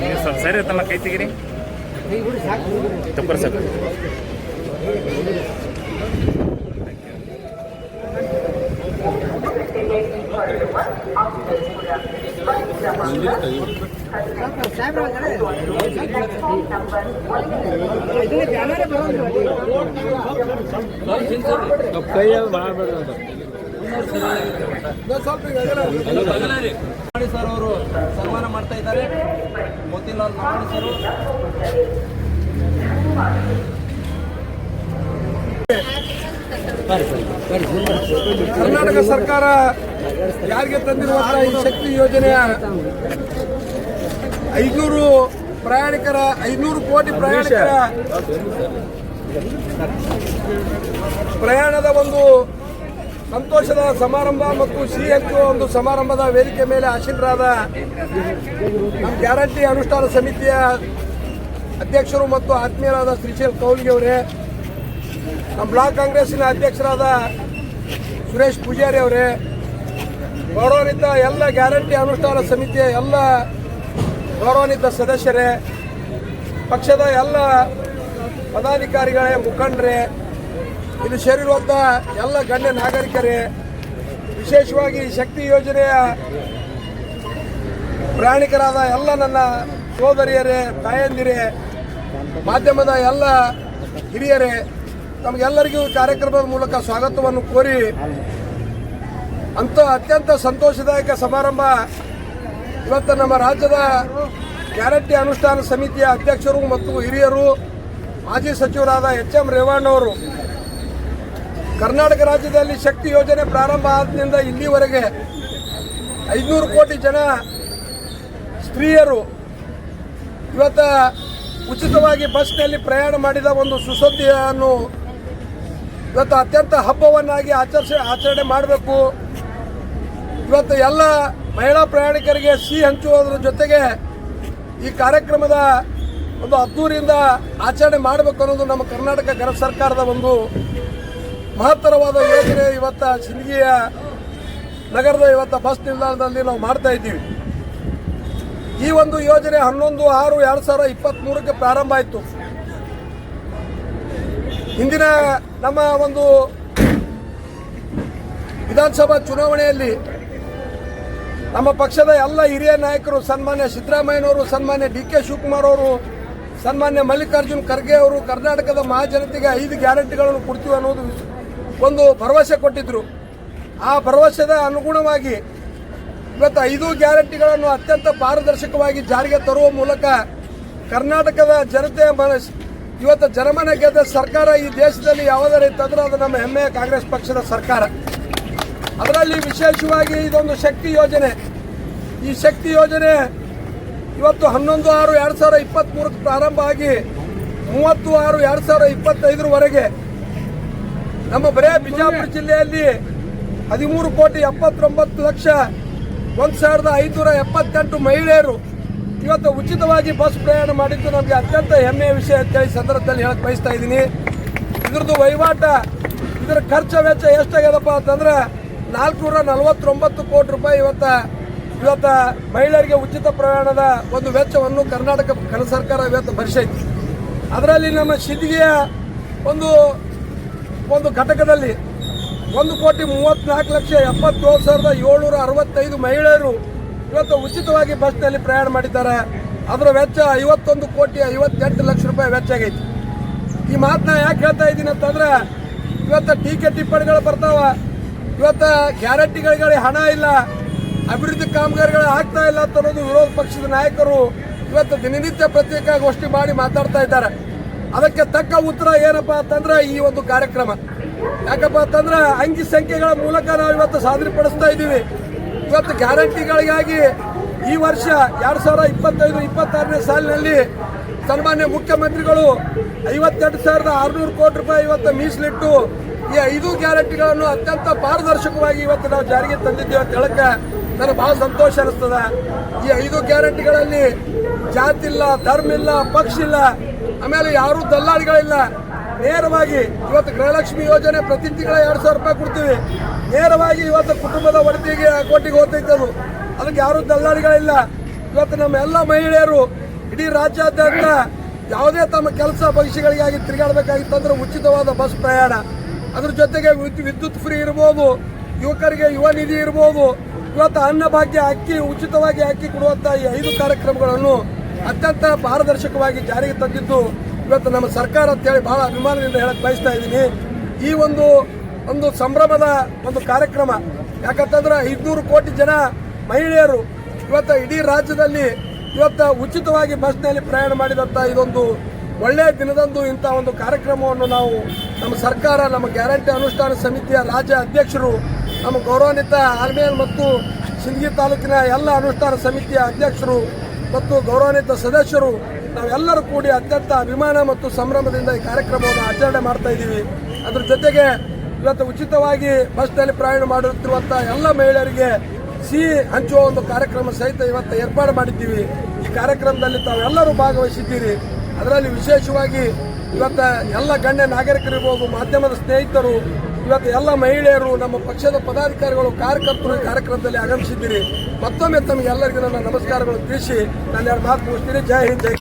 ನೀವು ಸ್ವಲ್ಪ ಸರಿ ತಮ್ಮ ಕೈ ತೆಗಿರಿ. ತಪ್ಪರ್ ಸರ್ ಮಾಡಿ ಸರ್ ಅವರು ಸನ್ಮಾನ ಮಾಡ್ತಾ ಇದ್ದಾರೆ. ಮೋತಿಲಾಲ್ ನವಾಣಿ ಸರ್ ಕರ್ನಾಟಕ ಸರ್ಕಾರ ಯಾರಿಗೆ ತಂದಿರುವಂತಹ ಈ ಶಕ್ತಿ ಯೋಜನೆಯ ಐನೂರು ಪ್ರಯಾಣಿಕರ, ಐನೂರು ಕೋಟಿ ಪ್ರಯಾಣಿಕರ ಪ್ರಯಾಣದ ಒಂದು ಸಂತೋಷದ ಸಮಾರಂಭ ಮತ್ತು ಸಿಹಿ ಒಂದು ಸಮಾರಂಭದ ವೇದಿಕೆ ಮೇಲೆ ಆಶೀರ್ವಾದ. ನಮ್ಮ ಗ್ಯಾರಂಟಿ ಅನುಷ್ಠಾನ ಸಮಿತಿಯ ಅಧ್ಯಕ್ಷರು ಮತ್ತು ಆತ್ಮೀಯರಾದ ಶ್ರೀಶೈಲ್ ಕೌಲ್ಗೆ ಅವರೇ, ನಮ್ಮ ಬ್ಲಾಕ್ ಕಾಂಗ್ರೆಸ್ಸಿನ ಅಧ್ಯಕ್ಷರಾದ ಸುರೇಶ್ ಪೂಜಾರಿ ಅವರೇ, ಗೌರವಾನ್ವಿತ ಎಲ್ಲ ಗ್ಯಾರಂಟಿ ಅನುಷ್ಠಾನ ಸಮಿತಿಯ ಎಲ್ಲ ಗೌರವಾನ್ವಿತ ಸದಸ್ಯರೇ, ಪಕ್ಷದ ಎಲ್ಲ ಪದಾಧಿಕಾರಿಗಳೇ ಮುಖಂಡರೇ ಇಲ್ಲಿ ಸೇರಿರುವಂಥ ಎಲ್ಲ ಗಣ್ಯ ನಾಗರಿಕರೇ, ವಿಶೇಷವಾಗಿ ಶಕ್ತಿ ಯೋಜನೆಯ ಪ್ರಯಾಣಿಕರಾದ ಎಲ್ಲ ನನ್ನ ಸೋದರಿಯರೇ, ತಾಯಂದಿರೇ, ಮಾಧ್ಯಮದ ಎಲ್ಲ ಹಿರಿಯರೇ, ತಮಗೆಲ್ಲರಿಗೂ ಕಾರ್ಯಕ್ರಮದ ಮೂಲಕ ಸ್ವಾಗತವನ್ನು ಕೋರಿ ಅಂತ ಅತ್ಯಂತ ಸಂತೋಷದಾಯಕ ಸಮಾರಂಭ ಇವತ್ತು ನಮ್ಮ ರಾಜ್ಯದ ಗ್ಯಾರಂಟಿ ಅನುಷ್ಠಾನ ಸಮಿತಿಯ ಅಧ್ಯಕ್ಷರು ಮತ್ತು ಹಿರಿಯರು, ಮಾಜಿ ಸಚಿವರಾದ ಎಚ್ ಎಂ ರೇವಣ್ಣವರು ಕರ್ನಾಟಕ ರಾಜ್ಯದಲ್ಲಿ ಶಕ್ತಿ ಯೋಜನೆ ಪ್ರಾರಂಭ ಆದ್ದರಿಂದ ಇಲ್ಲಿವರೆಗೆ ಐದುನೂರು ಕೋಟಿ ಜನ ಸ್ತ್ರೀಯರು ಇವತ್ತು ಉಚಿತವಾಗಿ ಬಸ್ನಲ್ಲಿ ಪ್ರಯಾಣ ಮಾಡಿದ ಒಂದು ಸುಸದ್ದಿಯನ್ನು ಇವತ್ತು ಅತ್ಯಂತ ಹಬ್ಬವನ್ನಾಗಿ ಆಚರಿಸ ಆಚರಣೆ ಮಾಡಬೇಕು. ಇವತ್ತು ಎಲ್ಲ ಮಹಿಳಾ ಪ್ರಯಾಣಿಕರಿಗೆ ಸಿಹಿ ಹಂಚುವುದರ ಜೊತೆಗೆ ಈ ಕಾರ್ಯಕ್ರಮದ ಒಂದು ಅದ್ದೂರಿಯಿಂದ ಆಚರಣೆ ಮಾಡಬೇಕು ಅನ್ನೋದು ನಮ್ಮ ಕರ್ನಾಟಕ ಸರ್ಕಾರದ ಒಂದು ಮಹತ್ತರವಾದ ಯೋಜನೆ ಇವತ್ತ ಸಿಂದಗಿಯ ನಗರದ ಇವತ್ತ ಬಸ್ ನಿಲ್ದಾಣದಲ್ಲಿ ನಾವು ಮಾಡ್ತಾ ಇದ್ದೀವಿ. ಈ ಒಂದು ಯೋಜನೆ ಹನ್ನೊಂದು, ಆರು, ಎರಡು ಸಾವಿರ ಇಪ್ಪತ್ತ್ಮೂರಕ್ಕೆ ಪ್ರಾರಂಭ ಆಯಿತು. ಹಿಂದಿನ ನಮ್ಮ ಒಂದು ವಿಧಾನಸಭಾ ಚುನಾವಣೆಯಲ್ಲಿ ನಮ್ಮ ಪಕ್ಷದ ಎಲ್ಲ ಹಿರಿಯ ನಾಯಕರು ಸನ್ಮಾನ್ಯ ಸಿದ್ದರಾಮಯ್ಯನವರು, ಸನ್ಮಾನ್ಯ ಡಿ ಕೆ ಶಿವಕುಮಾರ್ ಅವರು, ಸನ್ಮಾನ್ಯ ಮಲ್ಲಿಕಾರ್ಜುನ್ ಖರ್ಗೆ ಅವರು ಕರ್ನಾಟಕದ ಮಹಾಜನತೆಗೆ ಐದು ಗ್ಯಾರಂಟಿಗಳನ್ನು ಕೊಡ್ತೀವಿ ಅನ್ನೋದು ಒಂದು ಭರವಸೆ ಕೊಟ್ಟಿದ್ರು. ಆ ಭರವಸೆದ ಅನುಗುಣವಾಗಿ ಇವತ್ತು ಐದು ಗ್ಯಾರಂಟಿಗಳನ್ನು ಅತ್ಯಂತ ಪಾರದರ್ಶಕವಾಗಿ ಜಾರಿಗೆ ತರುವ ಮೂಲಕ ಕರ್ನಾಟಕದ ಜನತೆಯ ಮನಸ್ ಇವತ್ತು ಜನಮನ ಗೆದ್ದ ಸರ್ಕಾರ ಈ ದೇಶದಲ್ಲಿ ಯಾವುದೇ ಅಂದ್ರೆ ಅದು ನಮ್ಮ ಹೆಮ್ಮೆಯ ಕಾಂಗ್ರೆಸ್ ಪಕ್ಷದ ಸರ್ಕಾರ. ಅದರಲ್ಲಿ ವಿಶೇಷವಾಗಿ ಇದೊಂದು ಶಕ್ತಿ ಯೋಜನೆ. ಈ ಶಕ್ತಿ ಯೋಜನೆ ಇವತ್ತು ಹನ್ನೊಂದು ಆರು ಎರಡು ಸಾವಿರ ಇಪ್ಪತ್ತ್ಮೂರಕ್ಕೆ ಪ್ರಾರಂಭ ಆಗಿ ಮೂವತ್ತು ಆರು ಎರಡು ಸಾವಿರ ಇಪ್ಪತ್ತೈದರವರೆಗೆ ನಮ್ಮ ಬರೇ ಬಿಜಾಪುರ ಜಿಲ್ಲೆಯಲ್ಲಿ ಹದಿಮೂರು ಕೋಟಿ ಎಪ್ಪತ್ತೊಂಬತ್ತು ಲಕ್ಷ ಒಂದು ಸಾವಿರದ ಐದುನೂರ ಎಪ್ಪತ್ತೆಂಟು ಮಹಿಳೆಯರು ಇವತ್ತು ಉಚಿತವಾಗಿ ಬಸ್ ಪ್ರಯಾಣ ಮಾಡಿದ್ದು ನಮಗೆ ಅತ್ಯಂತ ಹೆಮ್ಮೆಯ ವಿಷಯ ಅಂತೇಳಿ ಸಂದರ್ಭದಲ್ಲಿ ಹೇಳಕ್ ಬಯಸ್ತಾ ಇದ್ದೀನಿ. ಇದ್ರದ್ದು ವಹಿವಾಟ, ಇದರ ಖರ್ಚು ವೆಚ್ಚ ಎಷ್ಟಾಗ್ಯದಪ್ಪ ಅಂತಂದ್ರೆ ನಾಲ್ಕುನೂರ ನಲವತ್ತೊಂಬತ್ತು ಕೋಟಿ ರೂಪಾಯಿ ಇವತ್ತ ಇವತ್ತ ಮಹಿಳೆಯರಿಗೆ ಉಚಿತ ಪ್ರಯಾಣದ ಒಂದು ವೆಚ್ಚವನ್ನು ಕರ್ನಾಟಕ ಸರ್ಕಾರ ಇವತ್ತು ಭರಿಸೈತಿ. ಅದರಲ್ಲಿ ನಮ್ಮ ಸಿದ್ದಿಗೆಯ ಒಂದು ಒಂದು ಘಟಕದಲ್ಲಿ ಒಂದು ಕೋಟಿ ಮೂವತ್ನಾಲ್ಕು ಲಕ್ಷ ಎಪ್ಪತ್ತೇಳು ಸಾವಿರದ ಏಳ್ನೂರ ಅರವತ್ತೈದು ಮಹಿಳೆಯರು ಇವತ್ತು ಉಚಿತವಾಗಿ ಬಸ್ನಲ್ಲಿ ಪ್ರಯಾಣ ಮಾಡಿದ್ದಾರೆ. ಅದರ ವೆಚ್ಚ ಐವತ್ತೊಂದು ಕೋಟಿ ಐವತ್ತೆಂಟು ಲಕ್ಷ ರೂಪಾಯಿ ವೆಚ್ಚ ಆಗೈತಿ. ಈ ಮಾತನ್ನ ಯಾಕೆ ಹೇಳ್ತಾ ಇದ್ದೀನಿ ಅಂತಂದ್ರೆ, ಇವತ್ತು ಟೀಕೆ ಟಿಪ್ಪಣಿಗಳು ಬರ್ತಾವ. ಇವತ್ತು ಗ್ಯಾರಂಟಿಗಳಿಗೆ ಹಣ ಇಲ್ಲ. ಅಭಿವೃದ್ಧಿ ಕಾಮಗಾರಿಗಳು ಆಗ್ತಾ ಇಲ್ಲ ಅಂತ ಅನ್ನೋದು ವಿರೋಧ ಪಕ್ಷದ ನಾಯಕರು ಇವತ್ತು ದಿನನಿತ್ಯ ಪತ್ರಿಕಾಗೋಷ್ಠಿ ಮಾಡಿ ಮಾತಾಡ್ತಾ ಇದ್ದಾರೆ. ಅದಕ್ಕೆ ತಕ್ಕ ಉತ್ತರ ಏನಪ್ಪಾ ಅಂತಂದ್ರೆ ಈ ಒಂದು ಕಾರ್ಯಕ್ರಮ. ಯಾಕಪ್ಪ ಅಂತಂದ್ರೆ ಅಂಕಿ ಸಂಖ್ಯೆಗಳ ಮೂಲಕ ನಾವು ಇವತ್ತು ಸಾಧನೆ ಪಡಿಸ್ತಾ ಇದ್ದೀವಿ. ಇವತ್ತು ಗ್ಯಾರಂಟಿಗಳಿಗಾಗಿ ಈ ವರ್ಷ ಎರಡ್ ಸಾವಿರದ ಇಪ್ಪತ್ತೈದು, ಇಪ್ಪತ್ತಾರನೇ ಸಾಲಿನಲ್ಲಿ ಸನ್ಮಾನ್ಯ ಮುಖ್ಯಮಂತ್ರಿಗಳು ಐವತ್ತೆಂಟು ಸಾವಿರದ ಆರುನೂರು ಕೋಟಿ ರೂಪಾಯಿ ಇವತ್ತು ಮೀಸಲಿಟ್ಟು ಈ ಐದು ಗ್ಯಾರಂಟಿಗಳನ್ನು ಅತ್ಯಂತ ಪಾರದರ್ಶಕವಾಗಿ ಇವತ್ತು ನಾವು ಜಾರಿಗೆ ತಂದಿದ್ದೇವೆ ಅಂತ ಹೇಳಕ್ಕೆ ನನಗೆ ಬಹಳ ಸಂತೋಷ ಅನಿಸ್ತದೆ. ಈ ಐದು ಗ್ಯಾರಂಟಿಗಳಲ್ಲಿ ಜಾತಿ ಇಲ್ಲ ಧರ್ಮ ಇಲ್ಲ ಪಕ್ಷ ಇಲ್ಲ ಆಮೇಲೆ ಯಾರು ದಲ್ಲಾಳಿಗಳಿಲ್ಲ. ನೇರವಾಗಿ ಇವತ್ತು ಗೃಹಲಕ್ಷ್ಮಿ ಯೋಜನೆ ಪ್ರತಿ ತಿಂಗಳ ಎರಡು ಸಾವಿರ ರೂಪಾಯಿ ಕೊಡ್ತೀವಿ. ನೇರವಾಗಿ ಇವತ್ತು ಕುಟುಂಬದ ಒಡತಿಗೆ ಅಕೌಂಟಿಗೆ ಓದ್ತಿದ್ದರು ಅದು ಅದಕ್ಕೆ ಯಾರು ದಲ್ಲಾಳಿಗಳಿಲ್ಲ. ಇವತ್ತು ನಮ್ಮ ಎಲ್ಲ ಮಹಿಳೆಯರು ಇಡೀ ರಾಜ್ಯಾದ್ಯಂತ ಯಾವುದೇ ತಮ್ಮ ಕೆಲಸ ಭವಿಷ್ಯಗಳಿಗಾಗಿ ತಿರುಗಾಡಬೇಕಾಗಿತ್ತಂದ್ರೆ ಉಚಿತವಾದ ಬಸ್ ಪ್ರಯಾಣ. ಅದ್ರ ಜೊತೆಗೆ ವಿದ್- ವಿದ್ಯುತ್ ಫ್ರೀ ಇರ್ಬೋದು, ಯುವಕರಿಗೆ ಯುವ ನಿಧಿ ಇರ್ಬೋದು. ಇವತ್ತು ಅನ್ನಭಾಗ್ಯ ಅಕ್ಕಿ, ಉಚಿತವಾಗಿ ಅಕ್ಕಿ ಕೊಡುವಂಥ ಈ ಐದು ಕಾರ್ಯಕ್ರಮಗಳನ್ನು ಅತ್ಯಂತ ಪಾರದರ್ಶಕವಾಗಿ ಜಾರಿಗೆ ತಂದಿದ್ದು ಇವತ್ತು ನಮ್ಮ ಸರ್ಕಾರ ಅಂತೇಳಿ ಬಹಳ ಅಭಿಮಾನದಿಂದ ಹೇಳಕ್ ಬಯಸ್ತಾ ಇದ್ದೀನಿ. ಈ ಒಂದು ಒಂದು ಸಂಭ್ರಮದ ಒಂದು ಕಾರ್ಯಕ್ರಮ, ಯಾಕಂತಂದ್ರೆ ಐದ್ನೂರು ಕೋಟಿ ಜನ ಮಹಿಳೆಯರು ಇವತ್ತು ಇಡೀ ರಾಜ್ಯದಲ್ಲಿ ಇವತ್ತು ಉಚಿತವಾಗಿ ಬಸ್ನಲ್ಲಿ ಪ್ರಯಾಣ ಮಾಡಿದಂತ ಇದೊಂದು ಒಳ್ಳೆಯ ದಿನದಂದು ಇಂಥ ಒಂದು ಕಾರ್ಯಕ್ರಮವನ್ನು ನಾವು ನಮ್ಮ ಸರ್ಕಾರ, ನಮ್ಮ ಗ್ಯಾರಂಟಿ ಅನುಷ್ಠಾನ ಸಮಿತಿಯ ರಾಜ್ಯ ಅಧ್ಯಕ್ಷರು, ನಮ್ಮ ಗೌರವಾನ್ವಿತ ಆರ್ಮಿಯಲ್ ಮತ್ತು ಸಿಂದಗಿ ತಾಲೂಕಿನ ಎಲ್ಲ ಅನುಷ್ಠಾನ ಸಮಿತಿಯ ಅಧ್ಯಕ್ಷರು ಮತ್ತು ಗೌರವಾನ್ವಿತ ಸದಸ್ಯರು, ನಾವೆಲ್ಲರೂ ಕೂಡಿ ಅತ್ಯಂತ ಅಭಿಮಾನ ಮತ್ತು ಸಂಭ್ರಮದಿಂದ ಈ ಕಾರ್ಯಕ್ರಮವನ್ನು ಆಚರಣೆ ಮಾಡ್ತಾ ಇದ್ದೀವಿ. ಅದರ ಜೊತೆಗೆ ಇವತ್ತು ಉಚಿತವಾಗಿ ಬಸ್ನಲ್ಲಿ ಪ್ರಯಾಣ ಮಾಡುತ್ತಿರುವಂಥ ಎಲ್ಲ ಮಹಿಳೆಯರಿಗೆ ಸಿಹಿ ಹಂಚುವ ಒಂದು ಕಾರ್ಯಕ್ರಮ ಸಹಿತ ಇವತ್ತು ಏರ್ಪಾಡು ಮಾಡಿದ್ದೀವಿ. ಈ ಕಾರ್ಯಕ್ರಮದಲ್ಲಿ ತಾವೆಲ್ಲರೂ ಭಾಗವಹಿಸಿದ್ದೀರಿ. ಅದರಲ್ಲಿ ವಿಶೇಷವಾಗಿ ಇವತ್ತ ಎಲ್ಲ ಗಣ್ಯ ನಾಗರಿಕರಿರ್ಬೋದು, ಮಾಧ್ಯಮದ ಸ್ನೇಹಿತರು ಇವತ್ತು ಎಲ್ಲ ಮಹಿಳೆಯರು, ನಮ್ಮ ಪಕ್ಷದ ಪದಾಧಿಕಾರಿಗಳು, ಕಾರ್ಯಕರ್ತರು ಈ ಕಾರ್ಯಕ್ರಮದಲ್ಲಿ ಆಗಮಿಸಿದ್ದೀರಿ. ಮತ್ತೊಮ್ಮೆ ತಮಗೆಲ್ಲರಿಗೂ ನನ್ನ ನಮಸ್ಕಾರಗಳು ತಿಳಿಸಿ, ನಾನು ಎರಡು ಮಾತು ಮುಗಿಸ್ತೀನಿ. ಜೈ ಹಿಂದ್, ಜೈ